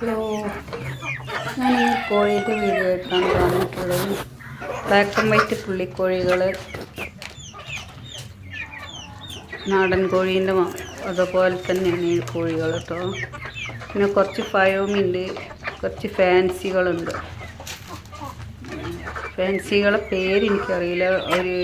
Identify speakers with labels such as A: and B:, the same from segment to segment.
A: Hello. ഞാൻ ഈ കോഴിയുടെ വീഡിയോ ആയിട്ടാണ് വന്നിട്ടുള്ളത് ബ്ലാക്ക് ആൻഡ് വൈറ്റ് പുള്ളിക്കോഴികൾ നാടൻ കോഴീന്റെ അതുപോലെ തന്നെയാണ് ഈ കോഴികൾ കേട്ടോ പിന്നെ കുറച്ച് ഫയോമുണ്ട് കുറച്ച് ഫാൻസികളുണ്ട്. ഫാൻസികളെ പേര് എനിക്കറിയില്ല ഒരു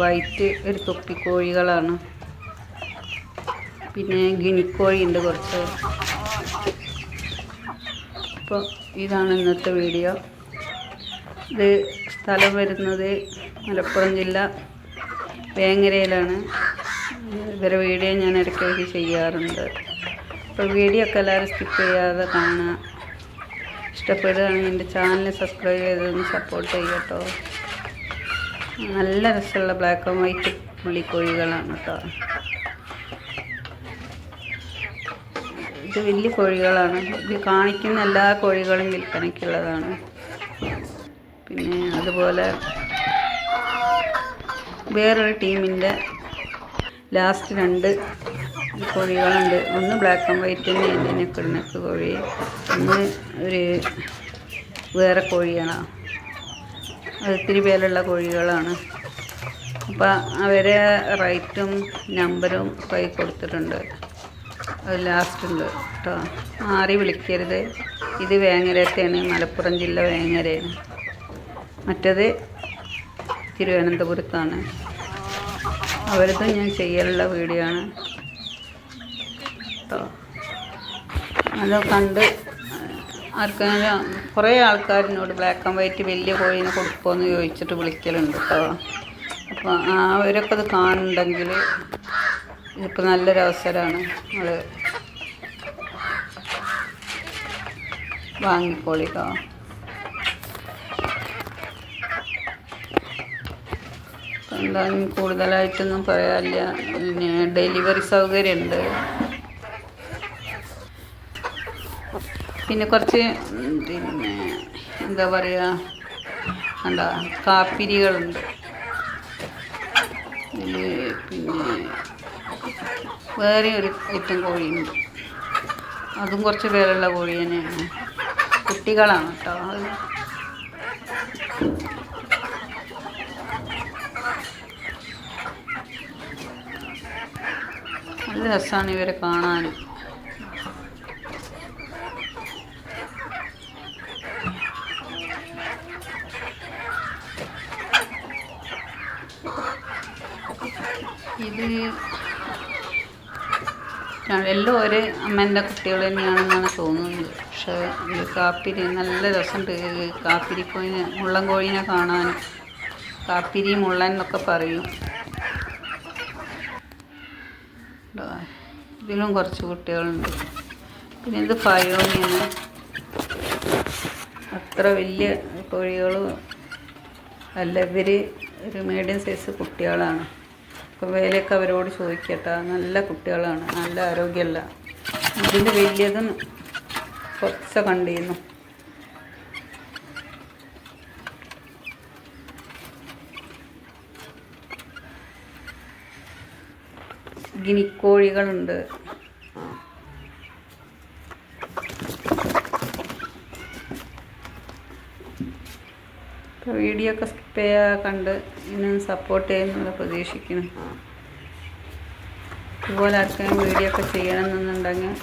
A: വൈറ്റ് ഒരു തൊപ്പിക്കോഴികളാണ്. പിന്നെ ഗിനിക്കോഴി ഉണ്ട് കുറച്ച്. അപ്പോൾ ഇതാണ് ഇന്നത്തെ വീഡിയോ. ഇത് സ്ഥലം വരുന്നത് മലപ്പുറം ജില്ല വേങ്ങരയിലാണ്. ഇവരെ വീഡിയോ ഞാൻ ഇടയ്ക്കിടയ്ക്ക് ചെയ്യാറുണ്ട്. അപ്പോൾ വീഡിയോ ഒക്കെ എല്ലാവരും സ്കിപ്പ് ചെയ്യാതെ കാണുക. ഇഷ്ടപ്പെടുകയാണെങ്കിൽ എന്റെ ചാനൽ സബ്സ്ക്രൈബ് ചെയ്തൊന്ന് സപ്പോർട്ട് ചെയ്യട്ടോ നല്ല രസമുള്ള ബ്ലാക്ക് ആൻഡ് വൈറ്റ് പുള്ളിക്കോഴികളാണ് കേട്ടോ. ഇത് വലിയ കോഴികളാണ്. ഇത് കാണിക്കുന്ന എല്ലാ കോഴികളും വിൽപ്പനയ്ക്കുള്ളതാണ്. പിന്നെ അതുപോലെ വേറൊരു ടീമിന്റെ ലാസ്റ്റ് രണ്ട് കോഴികളുണ്ട്. ഒന്ന് ബ്ലാക്ക് ആൻഡ് വൈറ്റ് തന്നെ നെക്ക് നെക്ക് കോഴി. ഒന്ന് ഒരു വേറെ കോഴിയാണ്. അത് ഇത്തിരി പേരുള്ള കോഴികളാണ്. അപ്പോൾ അവരെ റേറ്റും നമ്പറും കൈ കൊടുത്തിട്ടുണ്ട്. ലാസ്റ്റ് ഉണ്ട് കേട്ടോ. മാറി വിളിക്കരുത്. ഇത് വേങ്ങരത്തെയാണ് മലപ്പുറം ജില്ല വേങ്ങരയാണ്. മറ്റത് തിരുവനന്തപുരത്താണ്. അവരത് ഞാൻ ചെയ്യാനുള്ള വീഡിയോ ആണ്. കേട്ടോ. അത് കണ്ട് ആർക്കെങ്കിലും കുറേ ആൾക്കാരിനോട് ബ്ലാക്ക് ആൻഡ് വൈറ്റ് വലിയ കോഴിനെ കൊടുക്കുമോ ചോദിച്ചിട്ട് വിളിക്കലുണ്ട് കേട്ടോ. അപ്പോൾ അവരൊക്കെ അത് കാണുന്നുണ്ടെങ്കിൽ ഇതിപ്പോൾ നല്ലൊരു അവസരമാണ് നമ്മൾ വാങ്ങിക്കോളിക്കോ ഇപ്പം എന്തായാലും കൂടുതലായിട്ടൊന്നും പറയാനില്ല. പിന്നെ ഡെലിവറി സൗകര്യമുണ്ട് പിന്നെ കുറച്ച് പിന്നെ എന്താ പറയുക എന്താ കാപ്പിരികളുണ്ട്. പിന്നെ വേറെ ഒരു ഐറ്റം കോഴിയുണ്ട്. അതും കുറച്ച് പേരുള്ള കോഴി തന്നെയാണ്. കുട്ടികളാണ് കേട്ടോ. അത് നല്ല രസമാണ് ഇവരെ കാണാനും ഇത് എല്ലാം ഒരേ അമ്മേന്റെ കുട്ടികൾ തന്നെയാണെന്നാണ് തോന്നുന്നത്. പക്ഷേ കാപ്പിരി നല്ല രസമുണ്ട് ഈ കാപ്പിരി കോഴിനെ മുള്ളൻ കോഴിനെ കാണാൻ കാപ്പിരി മുള്ളൻ എന്നൊക്കെ പറയും. ഇതിലും കുറച്ച് കുട്ടികളുണ്ട്. പിന്നെ ഇത് ഫയോണിയാണ് അത്ര വലിയ കോഴികളും അല്ല ഇവർ ഒരു മീഡിയം സൈസ് കുട്ടികളാണ്. അപ്പോൾ വേലയൊക്കെ അവരോട് ചോദിക്കട്ടെ. നല്ല കുട്ടികളാണ്. നല്ല ആരോഗ്യമല്ല ഇതിന്റെ വലിയതും കുറച്ച് കണ്ടിരുന്നു. ഗിനിക്കോഴികളുണ്ട്. ഇപ്പോൾ വീഡിയോ ഒക്കെ സ്കിപ്പ് ചെയ്യാതെ കണ്ട് ഇന്നും സപ്പോർട്ട് ചെയ്യുന്നുള്ള പ്രതീക്ഷിക്കുന്നു ഇതുപോലെ ആർക്കെങ്കിലും വീഡിയോ ഒക്കെ ചെയ്യണമെന്നുണ്ടെങ്കിൽ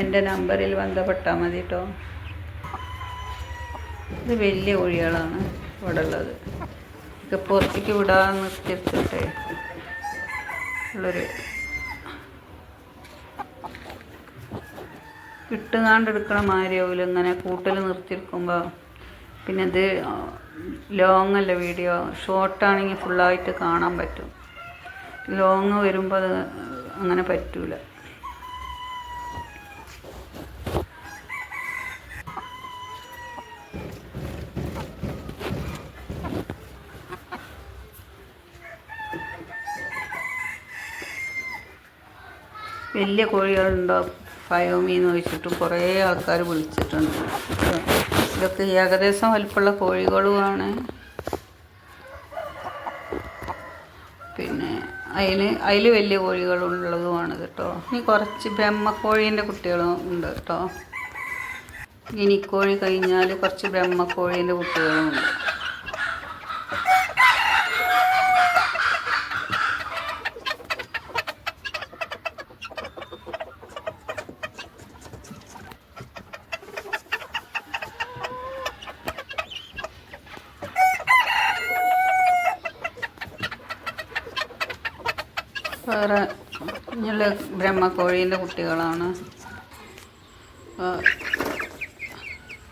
A: എന്റെ നമ്പറിൽ ബന്ധപ്പെട്ടാൽ മതി കേട്ടോ ഇത് വലിയ കോഴികളാണ് ഇവിടെ ഉള്ളത്. ഇത് പുറത്തേക്ക് വിടാൻ നിർത്തിയിട്ടെ ഉള്ളൊരു കിട്ടുകാണ്ടെടുക്കണ മാതിരിയാവില്ല ഇങ്ങനെ കൂട്ടിൽ നിർത്തിയിരിക്കുമ്പോൾ പിന്നെ ഇത് ലോങ് അല്ല വീഡിയോ? ഷോർട്ടാണെങ്കിൽ ഫുള്ളായിട്ട് കാണാൻ പറ്റും. ലോങ് വരുമ്പോൾ അത് അങ്ങനെ പറ്റൂല. വലിയ കോഴികളുണ്ടോ? ഫയോമി എന്ന് ചോദിച്ചിട്ടും കുറേ ആൾക്കാർ വിളിച്ചിട്ടുണ്ട്. ഇതൊക്കെ ഏകദേശം വലിപ്പമുള്ള കോഴികളുമാണ്. പിന്നെ അതിന് അതിൽ വലിയ കോഴികളുള്ളതുമാണ് കേട്ടോ. ഇനി കുറച്ച് ബ്രഹ്മക്കോഴീന്റെ കുട്ടികളും ഉണ്ട് കേട്ടോ. കോഴി കഴിഞ്ഞാൽ കുറച്ച് ബ്രഹ്മക്കോഴീന്റെ കുട്ടികളുമുണ്ട് വേറെ ഇങ്ങനെയുള്ള ബ്രഹ്മക്കോഴീന്റെ കുട്ടികളാണ്.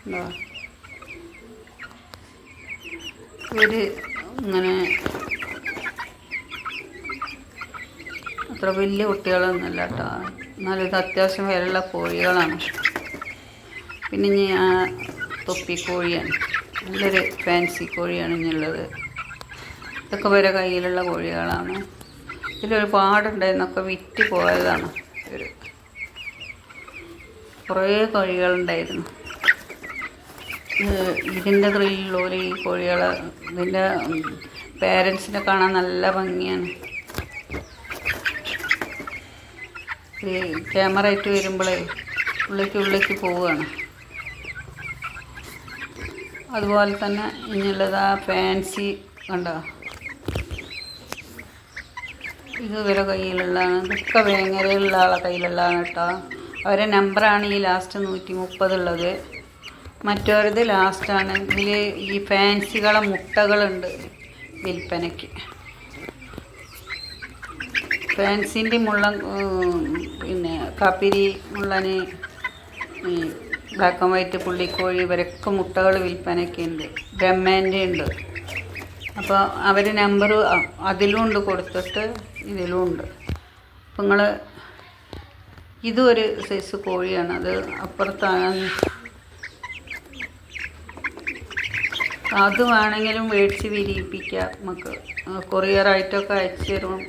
A: എന്താ ഒരു ഇങ്ങനെ അത്ര വലിയ കുട്ടികളൊന്നുമല്ല കേട്ടോ. എന്നാലും ഇത് അത്യാവശ്യം വിലയുള്ള കോഴികളാണ്. പിന്നെ ആ തൊപ്പിക്കോഴിയാണ്. നല്ലൊരു ഫാൻസി കോഴിയാണ് ഇനിയുള്ളത്. ഇതൊക്കെ വരെ കയ്യിലുള്ള കോഴികളാണ്. ഇതിലൊരുപാടുണ്ടായിരുന്നൊക്കെ വിറ്റ് പോയതാണ് ഇവർ കുറേ കോഴികളുണ്ടായിരുന്നു. ഇത് ഇതിന്റെ ത്രില്ലുള്ളവർ ഈ കോഴികൾ ഇതിന്റെ പേരൻസിനെ കാണാൻ നല്ല ഭംഗിയാണ്. ഈ ക്യാമറ ആയിട്ട് വരുമ്പോഴേ ഉള്ളിലേക്ക് ഉള്ളിലേക്ക് പോവുകയാണ്. അതുപോലെ തന്നെ ഇനിയുള്ളത് ആ ഫാൻസി കണ്ടോ? ഇത് ഇവരെ കയ്യിലുള്ളതാണ് ഇതൊക്കെ വേങ്ങരയിലുള്ള ആളെ കയ്യിലുള്ളതാണ് കേട്ടോ. അവരെ നമ്പറാണ് ഈ ലാസ്റ്റ് നൂറ്റി മുപ്പതുള്ളത് മറ്റവരത് ലാസ്റ്റാണ് ഇതിൽ ഈ ഫാൻസികളെ മുട്ടകളുണ്ട് വിൽപ്പനയ്ക്ക്. ഫാൻസിന്റെ മുള്ള പിന്നെ കാപ്പിരി മുള്ളന് ബ്ലാക്ക് ആൻഡ് വൈറ്റ് പുള്ളിക്കോഴി ഇവരൊക്കെ മുട്ടകൾ വിൽപ്പനയ്ക്ക് ഉണ്ട്. ബ്രഹ്മേന്റെ ഉണ്ട്. അപ്പോൾ അവർ നമ്പർ അതിലും ഉണ്ട് കൊടുത്തിട്ട് ഇതിലും ഉണ്ട് അപ്പം നിങ്ങൾ ഇതും ഒരു സൈസ് കോഴിയാണ്. അത് അപ്പുറത്താണ്. അത് വേണമെങ്കിലും മേടിച്ച് വിരിയിപ്പിക്കാം. നമുക്ക് കൊറിയറായിട്ടൊക്കെ അയച്ചു തരും.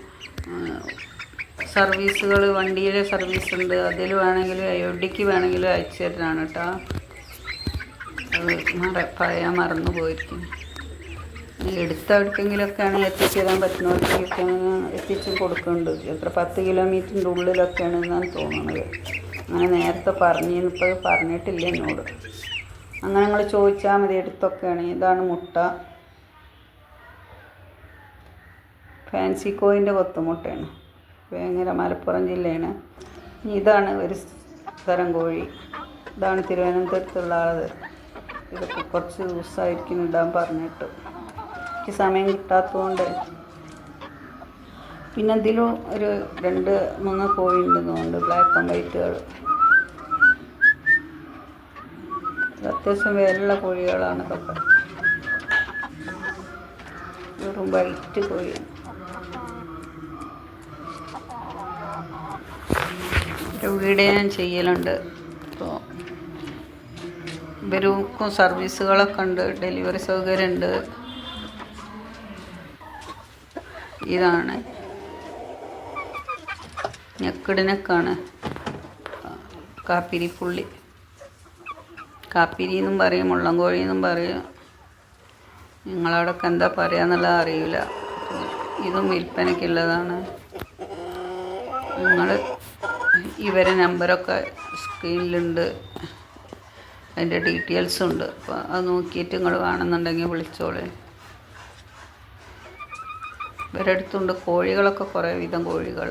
A: സർവീസുകൾ വണ്ടിയിലെ സർവീസ് ഉണ്ട് അതിൽ വേണമെങ്കിലും അയോധ്യക്ക് വേണമെങ്കിലും അയച്ചു തരാനാണ് കേട്ടോ. അത് മറ പറയാൻ മറന്നു പോയിരിക്കുന്നു എടുത്ത എവിടേക്കെങ്കിലുമൊക്കെ ആണെങ്കിൽ എത്തിച്ചു തരാൻ പറ്റുന്നവർക്കൊക്കെ എത്തിച്ചും കൊടുക്കുന്നുണ്ട് എത്ര പത്ത് കിലോമീറ്ററിന്റെ ഉള്ളിലൊക്കെയാണ് എന്നാണ് തോന്നുന്നത് അങ്ങനെ നേരത്തെ പറഞ്ഞിരുന്നു ഇപ്പോൾ പറഞ്ഞിട്ടില്ല എന്നോട്. അങ്ങനെ നിങ്ങൾ ചോദിച്ചാൽ മതി എടുത്തൊക്കെയാണ്. ഇതാണ് മുട്ട. ഫാൻസി കോയിന്റെ കൊത്തുമുട്ടയാണ്. വേങ്ങര മലപ്പുറം ജില്ലയാണ്. ഇതാണ് ഒരു തരം കോഴി. ഇതാണ് തിരുവനന്തപുരത്തുള്ള ആളത് ഇതൊക്കെ കുറച്ച് ദിവസമായിരിക്കും ഇടാൻ പറഞ്ഞിട്ട്. എനിക്ക് സമയം കിട്ടാത്തതുകൊണ്ട്. പിന്നെ ഇതിലും ഒരു രണ്ട് മൂന്ന് കോഴി ഉണ്ടെന്നുണ്ട്. ബ്ലാക്ക് ആൻഡ് വൈറ്റുകൾ അത്യാവശ്യം വേറെയുള്ള കോഴികളാണ് ഇതൊക്കെ. വെറും വൈറ്റ് കോഴിയാണ് ഇവിടെ ഞാൻ ചെയ്യലുണ്ട്. അപ്പോൾ ഇവർക്കും സർവീസുകളൊക്കെ ഉണ്ട്. ഡെലിവറി സൗകര്യമുണ്ട്. ഇതാണ്. ഞെക്കിടിനൊക്കെയാണ്. കാപ്പിരി പുള്ളി. കാപ്പിരി എന്നും പറയും മുള്ളംകോഴി എന്നും പറയും. നിങ്ങളവിടൊക്കെ എന്താ പറയുക എന്നുള്ളത് അറിയില്ല. ഇതും വിൽപ്പനയ്ക്കുള്ളതാണ് നിങ്ങൾ ഇവരെ നമ്പറൊക്കെ സ്ക്രീനിലുണ്ട്. അതിന്റെ ഡീറ്റെയിൽസും ഉണ്ട് അപ്പോൾ അത് നോക്കിയിട്ട് നിങ്ങൾ വേണമെന്നുണ്ടെങ്കിൽ വിളിച്ചോളേ. ഇവരുടെ അടുത്തുണ്ട് കോഴികളൊക്കെ കുറേ വിധം കോഴികൾ.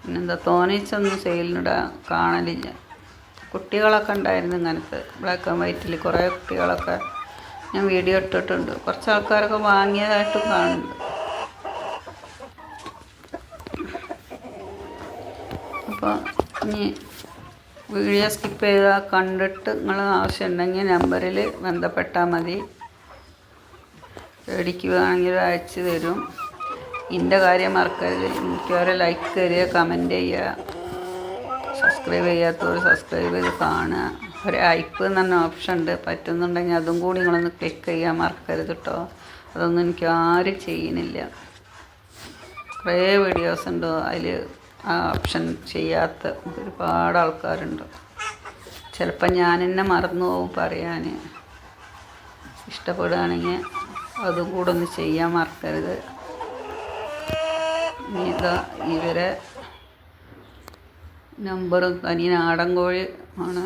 A: പിന്നെന്താ തോന്നിച്ചൊന്നും സെയിലിനിടാൻ കാണലില്ല. കുട്ടികളൊക്കെ ഉണ്ടായിരുന്നു ഇങ്ങനത്തെ ബ്ലാക്ക് ആൻഡ് വൈറ്റിൽ കുറേ കുട്ടികളൊക്കെ ഞാൻ വീഡിയോ ഇട്ടിട്ടുണ്ട്. കുറച്ച് ആൾക്കാരൊക്കെ വാങ്ങിയതായിട്ടും കാണുന്നുണ്ട്. അപ്പോൾ ഇനി വീഡിയോ സ്കിപ്പ് ചെയ്താൽ കണ്ടിട്ട് നിങ്ങൾ ആവശ്യമുണ്ടെങ്കിൽ നമ്പറിൽ ബന്ധപ്പെട്ടാൽ മതി. മേടിക്കുകയാണെങ്കിൽ അയച്ചു തരും. എന്റെ കാര്യം മറക്കരുത്. എനിക്ക് ഓരോ ലൈക്ക് തരിക കമന്റ് ചെയ്യുക. സബ്സ്ക്രൈബ് ചെയ്യാത്തവർ സബ്സ്ക്രൈബ് ചെയ്ത് കാണുക. ഒരു ഐപ്പ് എന്ന് പറഞ്ഞ ഓപ്ഷൻ ഉണ്ട്. പറ്റുന്നുണ്ടെങ്കിൽ അതും കൂടി നിങ്ങളൊന്ന് ക്ലിക്ക് ചെയ്യാൻ മറക്കരുത് കേട്ടോ അതൊന്നും എനിക്ക് ആരും ചെയ്യുന്നില്ല. കുറേ വീഡിയോസ് ഉണ്ട് അതിൽ ആ ഓപ്ഷൻ ചെയ്യാത്ത ഒരുപാട് ആൾക്കാരുണ്ട്. ചിലപ്പോൾ ഞാൻ എന്നെ മറന്നു പോകും പറയാൻ ഇഷ്ടപ്പെടുകയാണെങ്കിൽ അതും കൂടെ ഒന്ന് ചെയ്യാൻ മറക്കരുത്. ഇതാ ഇവരെ നമ്പറും തനി നാടൻ കോഴി ആണ്.